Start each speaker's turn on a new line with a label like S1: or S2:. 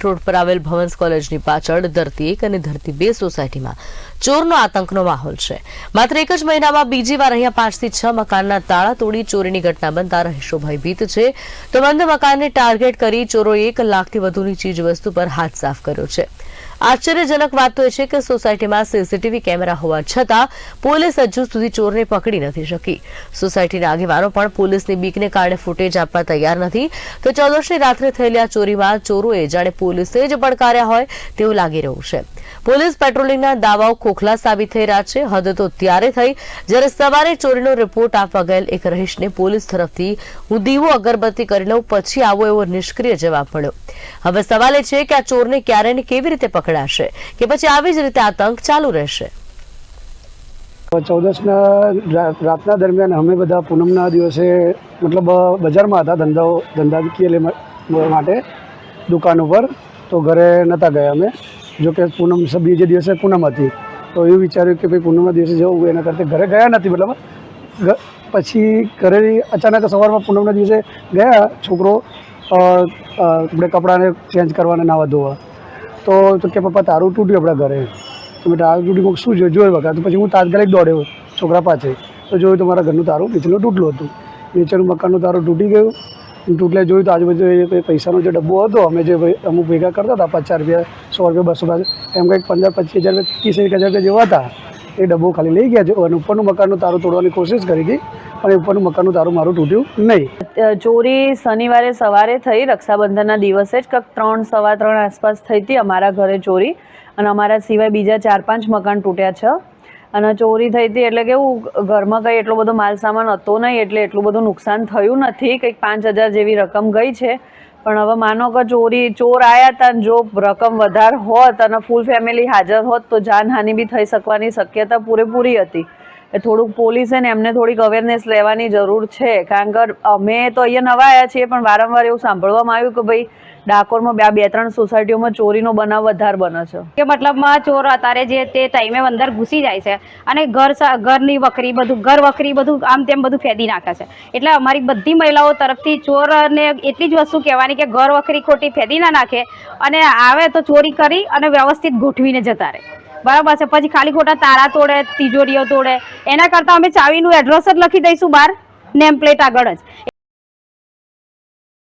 S1: Road પર આવેલ ભવન્સ કોલેજની પાછળ ધરતી એક અને ધરતી બે સોસાયટીમાં ચોરનો આતંકનો માહોલ છે. માત્ર એક જ મહિનામાં બીજી વાર અહીંયા પાંચથી છ મકાનના તાળા તોડી ચોરીની ઘટના બનતા રહીશો ભયભીત છે. તો બંધ મકાનને ટાર્ગેટ કરી ચોરોએ એક લાખથી વધુની ચીજ વસ્તુ પર હાથ સાફ કર્યો છે. આશ્ચર્યજનક વાત તો એ છે કે સોસાયટીમાં સીસીટીવી કેમેરા હોવા છતાં પોલીસ હજુ સુધી ચોરને પકડી નથી શકી. સોસાયટીના આગેવાનો પણ પોલીસની બીકને કારણે ફૂટેજ આપવા તૈયાર નથી. તો ચૌદશની રાત્રે થયેલી આ ચોરીમાં ચોરોએ જાણે પોલીસે જ પડકાર્યા હોય તેવું લાગી રહ્યું છે. પોલીસ પેટ્રોલિંગના દાવાઓ ખોખલા સાબિત થઈ રહ્યા છે. હદ તો ત્યારે થઈ જ્યારે સવારે ચોરીનો રિપોર્ટ આપવા ગયેલ એક રહીશને પોલીસ તરફથી હું દીવો અગરબત્તી કરી લઉં પછી આવો એવો નિષ્ક્રિય જવાબ મળ્યો. હવે સવાલ એ છે કે આ ચોરને ક્યારે ને કેવી રીતે પકડાશે કે પછી આવી જ રીતે આતંક ચાલુ રહેશે?
S2: ચૌદસના રાતના દરમિયાન અમે બધા પૂનમના દિવસે મતલબ બજારમાં હતા ધંધાઓ, ધંધાકીય માટે. દુકાન ઉપર, તો ઘરે નહોતા ગયા અમે. જો કે પૂનમ બીજે દિવસે પૂનમ હતી, તો એવું વિચાર્યું કે ભાઈ પૂનમના દિવસે જવું એના કરતાં ઘરે ગયા નથી મતલબ પછી ઘરે અચાનક સવારમાં પૂનમના દિવસે ગયા, છોકરો આપણે કપડાને ચેન્જ કરવાને નાવા ધોવા. તો તો કે પપ્પા, તારું તૂટ્યું આપણા ઘરે. તો મેં તારું તૂટ્યું? શું જોયું? જોયું વખત? પછી હું તાત્કાલિક દોડ્યો છોકરા પાસે. તો જોયું તો મારા ઘરનું તારું નીચેનું તૂટલું હતું. નીચેનું મકાનનું તારું તૂટી ગયું. તૂટલે જોયું તો આજુબાજુ એ પૈસાનો જે ડબ્બો હતો, અમે જે અમુક ભેગા કરતા હતા પચાસ રૂપિયા, સો રૂપિયા, બસો રૂપિયા, એમ કંઈક પંદર, પચીસ હજાર રૂપિયા ત્રીસ, એક હજાર રૂપિયા જેવા હતા, એ ડબ્બો ખાલી લઈ ગયા છે. અને ઉપરનું મકાનનું તારું તોડવાની કોશિશ કરી હતી, પણ ઉપરનું મકાનનું તારું મારું તૂટ્યું નહીં.
S3: ચોરી શનિવારે સવારે થઈ, રક્ષાબંધનના દિવસે જ કંઈક ત્રણ, સવા ત્રણ આસપાસ થઈ હતી અમારા ઘરે ચોરી. અને અમારા સિવાય બીજા ચાર, પાંચ મકાન તૂટ્યા છે. અને ચોરી થઈ હતી એટલે કેવું ઘરમાં કંઈ એટલો બધો માલ સામાન હતો નહીં એટલે એટલું બધું નુકસાન થયું નથી. કંઈક પાંચ હજાર જેવી રકમ ગઈ છે. પણ હવે માનો કે ચોરી, ચોર આવ્યા હતા જો રકમ વધારે હોત અને ફૂલ ફેમિલી હાજર હોત તો જાનહાનિ બી થઈ શકવાની શક્યતા પૂરેપૂરી હતી. એ થોડુંક પોલીસે ને એમને થોડીક અવેરનેસ લેવાની જરૂર છે. કારણ કે અમે તો અહીંયા નવા આવ્યા છીએ, પણ વારંવાર એવું સાંભળવામાં આવ્યું કે ભાઈ, ડાકોરમાં બે બે ત્રણ સોસાયટીઓમાં ચોરીનો બનાવ વધારે બને છે.
S4: કે મતલબમાં ચોર અત્યારે જે તે ટાઈમે અંદર ઘૂસી જાય છે અને ઘર ઘરની વકરી બધું, ઘર વકરી બધું આમ તેમ બધું ફેદી નાખે છે. એટલે અમારી બધી મહિલાઓ તરફથી ચોરને એટલી જ વસ્તુ કહેવાની કે ઘર વકરી ખોટી ફેદી ના નાખે અને આવે તો ચોરી કરી અને વ્યવસ્થિત ગોઠવીને જતા રહે. બરાબર છે. પછી ખાલી ખોટા તારા તોડે, તિજોરીઓ તોડે. એના કરતાં અમે ચાવીનું એડ્રેસ જ લખી દઈશું બહાર નેમ પ્લેટ આગળ જ.